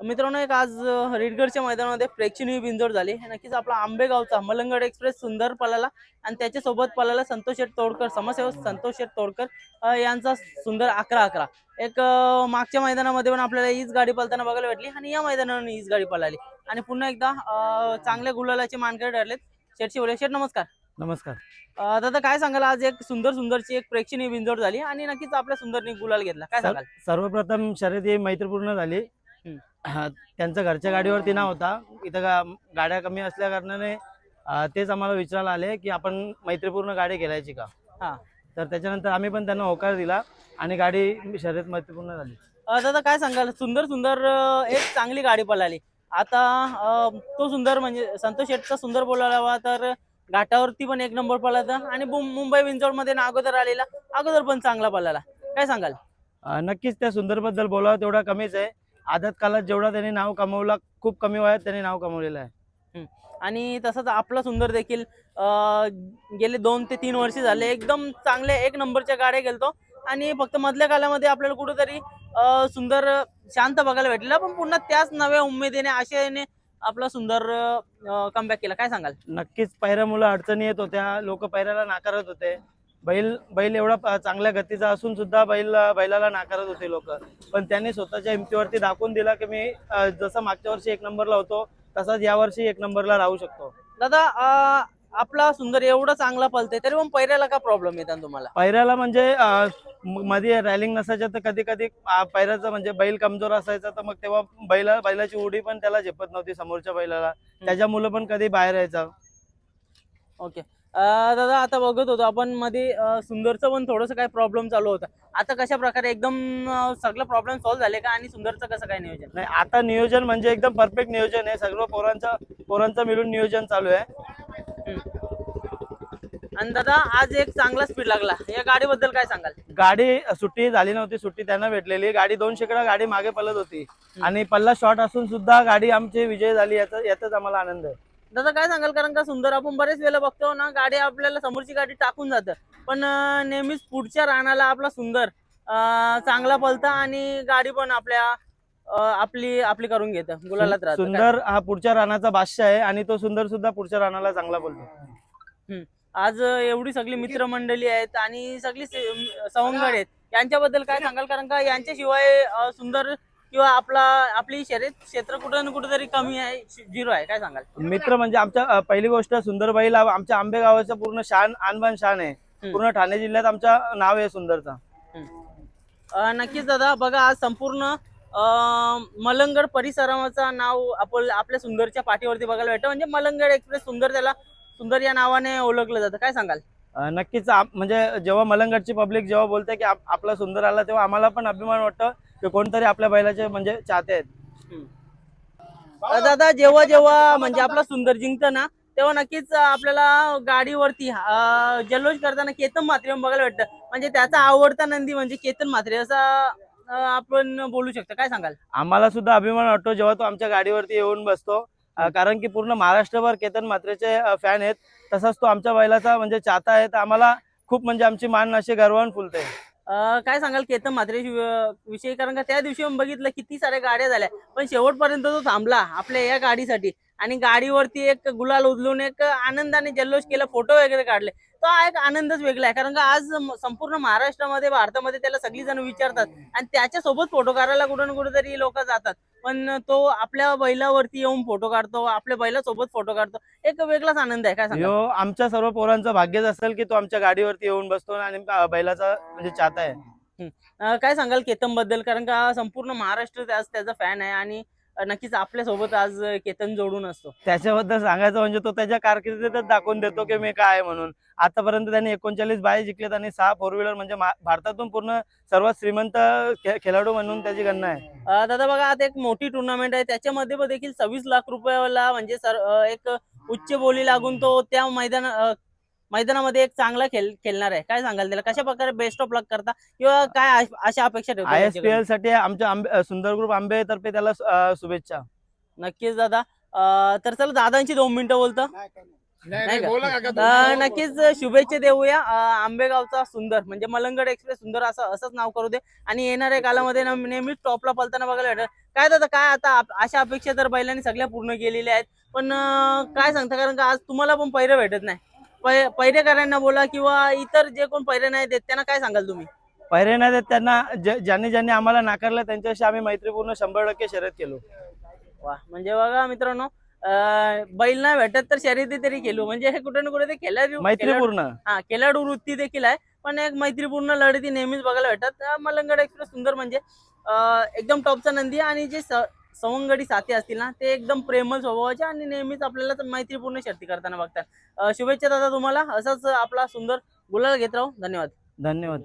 मित्रांनो एक आज अ, रेडगडच्या मैदानामध्ये प्रेक्षणीय बिंजोड झाली. हे नक्कीच आपला आंबेगावचा मलंगड एक्सप्रेस सुंदर पलाला आणि त्याच्यासोबत पलाला संतोष शेठ तोडकर समाजसेवक संतोष शेठ तोडकर यांचा सुंदर अकरा अकरा. एक मागच्या मैदानामध्ये पण आपल्याला हीच गाडी पळताना बघायला भेटली आणि या मैदानावर हीच गाडी पळाली. आणि पुन्हा एकदा चांगल्या गुलालाचे मानकरी ठरलेत शेठशी बोले शेठ नमस्कार. नमस्कार. दादा काय सांगाल? आज एक सुंदर सुंदरची एक प्रेक्षणीय बिंजोड झाली आणि नक्कीच आपल्या सुंदरने गुलाल घेतला. काय सांगाल? सर्वप्रथम शर्यत ही मैत्रीपूर्ण झाली. त्यांचं घरच्या गाडीवरती नाव होता. इथं गा- गाड्या कमी असल्या कारणाने तेच आम्हाला विचारायला आले की आपण मैत्रीपूर्ण गाडी खेळायची का? हा. तर त्याच्यानंतर आम्ही पण त्यांना होकार दिला आणि गाडी शर्यत मैत्रीपूर्ण झाली. दादा काय सांगाल? सुंदर सुंदर एक चांगली गाडी पळाली. आता तो सुंदर म्हणजे संतोष शेटचा सुंदर बोलायला हवा तर घाटावरती पण एक नंबर पळाला आणि मुंबई विंचवडमध्ये ना अगोदर आलेला अगोदर पण चांगला पळाला. काय सांगाल? नक्कीच त्या सुंदरबद्दल बोलावं तेवढा कमीच आहे. आदत कालात जेवढा त्यांनी नाव कमवला खूप कमी वयात त्यांनी नाव कमवलेलं आहे. आणि तसंच आपला सुंदर देखील गेले दोन ते तीन वर्ष झाले एकदम चांगले एक नंबरच्या गाड्या गेलतो. आणि फक्त मधल्या कालामध्ये आपल्याला कुठेतरी सुंदर शांत बघायला भेटलेला पण पुन्हा त्याच नव्या उमेदीने आशयाने आपला सुंदर कमबॅक केला. काय सांगाल? नक्कीच पैऱ्यामुळे अडचणी येत होत्या लोक पैऱ्याला नाकारत होते. बैल बैल एवढा चांगल्या गतीचा असून सुद्धा बैल बैलाला नाकारत होते लोक. पण त्यांनी स्वतःच्या हिमतीवरती दाखवून दिला की मी जसं मागच्या वर्षी एक नंबरला होतो तसाच यावर्षी एक नंबरला राहू शकतो. दादा आपला सुंदर एवढा चांगला पलते तरी पण पैऱ्याला का प्रॉब्लेम येतात तुम्हाला? पैऱ्याला म्हणजे मध्ये रॅलिंग नसायच्या तर कधी कधी पैऱ्याचं म्हणजे बैल कमजोर असायचा तर मग तेव्हा बैला बैलाची उडी पण त्याला झेपत नव्हती समोरच्या बैलाला. त्याच्यामुळे पण कधी बाहेर यायचा. ओके. दादा आता बघत होतो आपण मध्ये सुंदरचं पण थोडंसं काय प्रॉब्लेम चालू होता. आता कशा प्रकारे एकदम सगळं प्रॉब्लेम सॉल्व्ह झाले का आणि सुंदरचं कसं काय नियोजन? नाही आता नियोजन म्हणजे एकदम परफेक्ट नियोजन आहे. सगळं पोरांचं पोरांचं मिळून नियोजन चालू आहे. आणि दादा आज एक चांगला स्पीड लागला. या गाडीबद्दल काय सांगाल? गाडी सुट्टी झाली नव्हती सुट्टी त्यांना भेटलेली. गाडी दोन शेकडा गाडी मागे पळत होती. आणि पल्ला शॉर्ट असून सुद्धा गाडी आमची विजय झाली याचा याचाच आम्हाला आनंद आहे. दादा काय सांगाल? कारण का सुंदर आपण बरेच वेळेला बघतो ना गाडी आपल्याला समोरची गाडी टाकून जातं. पण नेहमीच पुढच्या रानाला आपला सुंदर चांगला पलता आणि गाडी पण आपल्या आपली आपली करून घेतं. गुलालात राहतं सुंदर हा पुढच्या रानाचा बादशाह आहे आणि तो सुंदर सुद्धा पुढच्या रानाला चांगला बोलतो. आज एवढी सगळी मित्रमंडळी आहेत आणि सगळी सवंगड आहेत. यांच्याबद्दल काय सांगाल? कारण का यांच्याशिवाय सुंदर किंवा आपला आपली शर्यत क्षेत्र कुठं ना कुठेतरी कमी आहे झिरो आहे. काय सांगाल? मित्र म्हणजे आमच्या पहिली गोष्ट सुंदरबाईला आमच्या आंबे गावाचं पूर्ण शान आणबान शान आहे. पूर्ण ठाणे जिल्ह्यात आमच्या नाव आहे सुंदरचा. नक्कीच दादा बघा आज संपूर्ण मलंगड परिसराचं नाव आपण आपल्या सुंदरच्या पाठीवरती बघायला भेटतं. म्हणजे मलंगड एक्सप्रेस सुंदर त्याला सुंदर या नावाने ओळखलं जातं. काय सांगाल? नक्कीच म्हणजे जेव्हा मलंगडची पब्लिक जेव्हा बोलते की आप- आपला सुंदर आला तेव्हा आम्हाला पण अभिमान वाटतं की कोणतरी आपल्या बैलाचे म्हणजे चाहते आहेत. अं, दादा जेव्हा जेव्हा म्हणजे आपला सुंदर जिंकतं ना तेव्हा नक्कीच आपल्याला गाडीवरती जल्लोष करताना केतन म्हात्रे बघायला भेटतं. म्हणजे त्याचा आवडता नंदी म्हणजे केतन म्हात्रे असा आपण बोलू शकतो. काय सांगाल? आम्हाला सुद्धा अभिमान वाटतो जेव्हा तो आमच्या गाडीवरती येऊन बसतो. कारण की पूर्ण महाराष्ट्रभर केतन मात्रेचे फॅन आहेत. तसाच तो आमच्या बैलाचा म्हणजे चाहता आहे. तर आम्हाला खूप म्हणजे आमची मान अशी गर्वान फुलते. काय सांगाल केतन मात्रे विषयी? कारण का त्या दिवशी बघितलं किती साऱ्या गाड्या झाल्या. पण शेवटपर्यंत तो थांबला आपल्या या गाडीसाठी. आणि गाडीवरती एक गुलाल उधळून एक आनंदाने जल्लोष केला फोटो वगैरे काढले. तो हा एक आनंदच वेगळा आहे. कारण का आज संपूर्ण महाराष्ट्रामध्ये भारतामध्ये त्याला सगळी जण विचारतात. आणि त्याच्यासोबत फोटो काढायला कुठं ना कुठेतरी लोक जातात. पण तो आपल्या बैलावरती येऊन फोटो काढतो आपल्या बैलासोबत फोटो काढतो. एक वेगळाच आनंद आहे. काय आमच्या सर्व पोरांचं भाग्यच असेल की तो आमच्या गाडीवरती येऊन बसतो आणि बैलाचा म्हणजे चाहता आहे. काय सांगाल केतनबद्दल? कारण का संपूर्ण महाराष्ट्र आज त्याचा फॅन आहे. आणि नक्कीच आपल्यासोबत आज केतन जोडून असतो. त्याच्याबद्दल सांगायचं म्हणजे तो त्याच्या कारकिर्दीतच दाखवून देतो की मी काय आहे म्हणून. आतापर्यंत त्यांनी एकोणचाळीस बाय जिंकलेत आणि सहा फोर व्हीलर म्हणजे भारतातून पूर्ण सर्वात श्रीमंत खेळाडू म्हणून त्याची गणना आहे. दादा बघा आता एक मोठी टुर्नामेंट आहे. त्याच्यामध्ये पण देखील सव्वीस लाख रुपयाला म्हणजे सर एक उच्च बोली लागून तो त्या मैदान मैदानामध्ये एक चांगला खेळ खेळणार आहे. काय सांगाल त्याला? कशा प्रकारे बेस्ट ऑफ लक करता किंवा काय आश- अशा अपेक्षा ठेवता आय एस पी? एलसाठी आमच्या आंबे सुंदर ग्रुप आंबेतर्फे त्याला अं, शुभेच्छा. नक्कीच दादा. अं, तर चला दादांची दोन मिनिटं बोलतो. नाही का? तर नक्कीच शुभेच्छा देऊया. अं, आंबेगावचा सुंदर म्हणजे मलंगड एक्सप्रेस सुंदर असं असंच नाव करू दे. आणि येणाऱ्या कालामध्ये ना नेहमीच टॉपला पलताना बघायला भेटेल. काय दादा काय आता आप- अशा अपेक्षा तर बैलांनी सगळ्या पूर्ण केलेल्या आहेत. पण अं, काय सांगता? कारण का आज तुम्हाला पण पैरे भेटत नाही. पै पैरेकरांना बोला किंवा इतर जे कोण पैरे नाही देत त्यांना काय सांगाल तुम्ही? पहिरे नाही देत त्यांना ज- ज्यांनी ज्यांनी आम्हाला नाकारलं त्यांच्याशी आम्ही मैत्रीपूर्ण शंभर टक्के शर्यत केलो. वा म्हणजे बघा मित्रांनो अं, बैल नाही भेटत तर शर्यती तरी केलो म्हणजे हे कुठे ना कुठे ते खेळाडू खेळाडू- मैत्रीपूर्ण. हा खेळाडू वृत्ती देखील आहे. पण एक मैत्रीपूर्ण लढती नेहमीच बघायला भेटतात. अं, मलंगड एक्सप्रेस सुंदर म्हणजे अं, एकदम टॉपचा नंदी आहे आणि जे स- सवंगडी साथी असतील ना ते एकदम प्रेमल स्वभावाचे आणि नेहमीच आपल्याला तर मैत्रीपूर्ण शर्ती करताना बघतात. शुभेच्छा दादा तुम्हाला. असंच आपला सुंदर गुलाल घेत राहू. धन्यवाद. धन्यवाद.